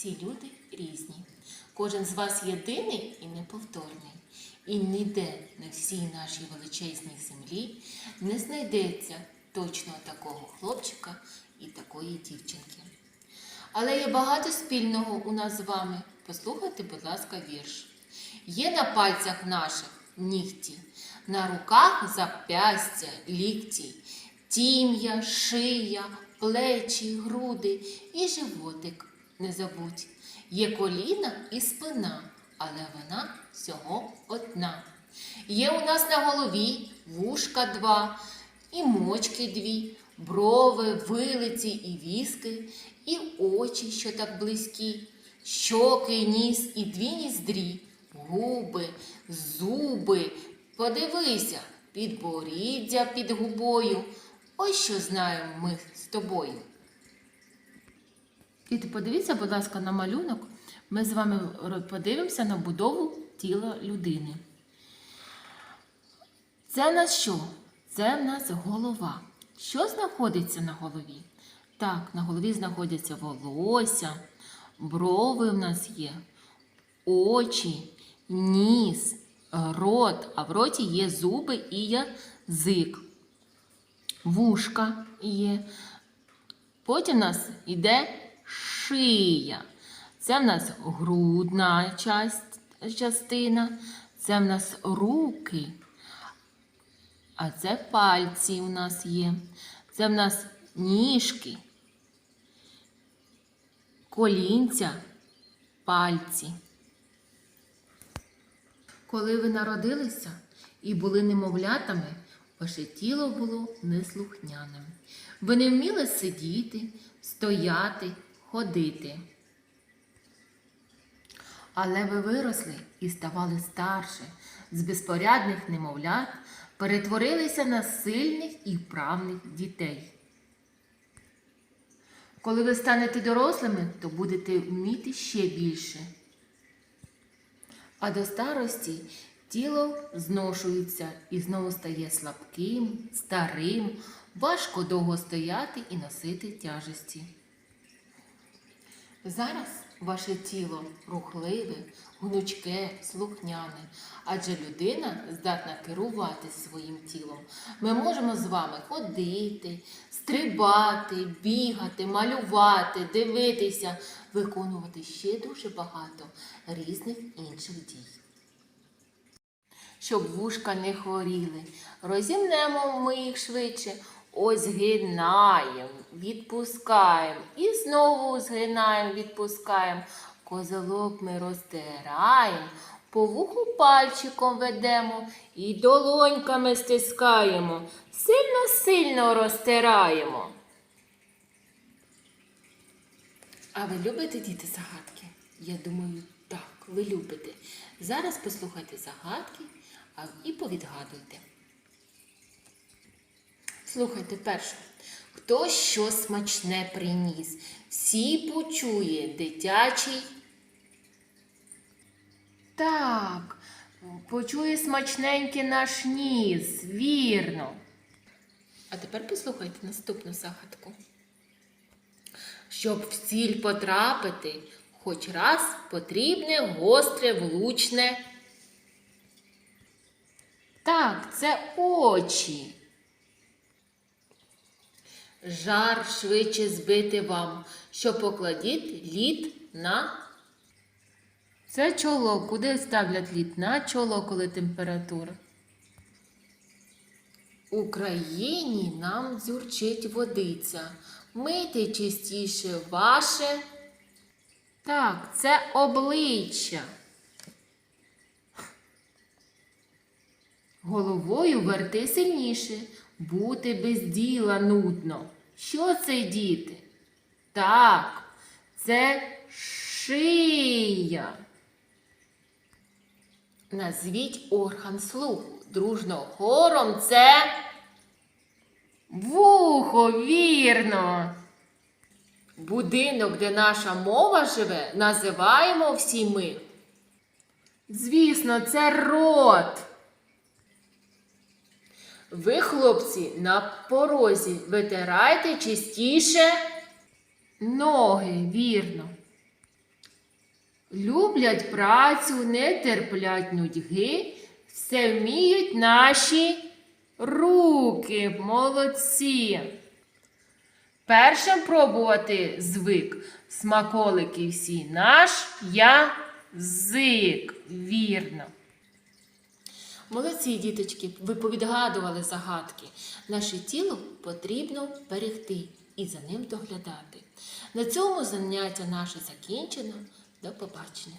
всі люди різні. Кожен з вас єдиний і неповторний. І ніде на всій нашій величезній землі не знайдеться точно такого хлопчика і такої дівчинки. Але є багато спільного у нас з вами. Послухайте, будь ласка, вірш. Є на пальцях наших нігті, на руках запястя, лікті, тім'я, шия, плечі, груди і животик. Не забудь. Є коліна і спина, але вона всього одна. Є у нас на голові вушка два, і мочки дві, брови, вилиці і віски, і очі, що так близькі, щоки, ніс і дві ніздрі, губи, зуби. Подивися, підборіддя під губою. Ось що знаємо ми з тобою. Діти, подивіться, будь ласка, на малюнок. Ми з вами подивимося на будову тіла людини. Це в нас що? Це в нас голова. Що знаходиться на голові? Так, на голові знаходяться волосся, брови в нас є, очі, ніс, рот, а в роті є зуби і язик. Вушка є. Потім у нас йде шия. Це в нас грудна частина, це в нас руки. А це пальці у нас є. Це в нас ніжки, колінця, пальці. Коли ви народилися і були немовлятами, ваше тіло було неслухняним. Ви не вміли сидіти, стояти, ходити. Але ви виросли і ставали старше, з безпорядних немовлят перетворилися на сильних і вправних дітей. Коли ви станете дорослими, то будете вміти ще більше. А до старості тіло зношується і знову стає слабким, старим, важко довго стояти і носити тяжесті. Зараз ваше тіло рухливе, гнучке, слухняне, адже людина здатна керувати своїм тілом. Ми можемо з вами ходити, стрибати, бігати, малювати, дивитися, виконувати ще дуже багато різних інших дій. Щоб вушка не хворіли, розімнемо ми їх швидше. Ось згинаємо, відпускаємо і знову згинаємо, відпускаємо. Козелок ми розтираємо, по вуху пальчиком ведемо і долоньками стискаємо. Сильно-сильно розтираємо. А ви любите діти загадки? Я думаю, так, ви любите. Зараз послухайте загадки і повідгадуйте. Слухайте перше. Хто що смачне приніс? Всі почує дитячий. Так, почує смачненький наш ніс, вірно. А тепер послухайте наступну загадку. Щоб в ціль потрапити, хоч раз потрібне гостре, влучне. Так, це очі. Жар швидше збити вам, що покладіть лід на. Це чоло. Куди ставлять лід? На чоло, коли температура. У країні нам дзюрчить водиця. Мийте чистіше ваше. Так, це обличчя. Головою верти сильніше, бути без діла нудно. Що це, діти? Так, це шия. Назвіть орган слуху. Дружно хором це вухо, вірно. Будинок, де наша мова живе, називаємо всі ми. Звісно, це рот. Ви, хлопці, на порозі витирайте частіше ноги, вірно. Люблять працю, не терплять нудьги, все вміють наші руки, молодці. Першим пробувати звик смаколики всі наш язик. Вірно. Молодці, діточки, ви повідгадували загадки. Наше тіло потрібно берегти і за ним доглядати. На цьому заняття наше закінчено. До побачення.